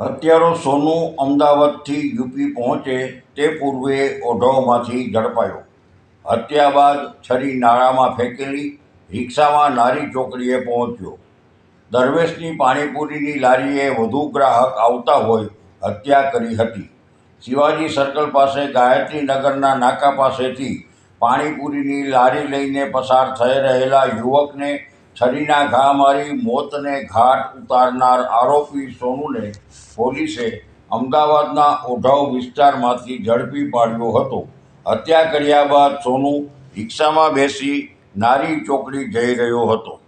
હત્યારો સોનું અમદાવાદથી યુપી પહોંચે તે પૂર્વે ઓઢવમાંથી ઝડપાયો. હત્યા બાદ છરી નાળામાં ફેંકેલી રિક્ષામાં નારી ચોકડીએ પહોંચ્યો. દરવેશની પાણીપુરીની લારીએ વધુ ગ્રાહક આવતા હોય હત્યા કરી હતી. શિવાજી સર્કલ પાસે ગાયત્રી નગરના નાકા પાસેથી પાણીપુરીની લારી લઈને પસાર થઈ રહેલા યુવકને છરીના ઘા મારી મોતને ઘાટ ઉતારનાર આરોપી સોનુને પોલીસે અમદાવાદના ઓઢાવ વિસ્તારમાંથી ઝડપી પાડ્યો હતો. હત્યા કર્યા બાદ સોનુ રિક્ષામાં બેસી નારી ચોકડી જઈ રહ્યો હતો.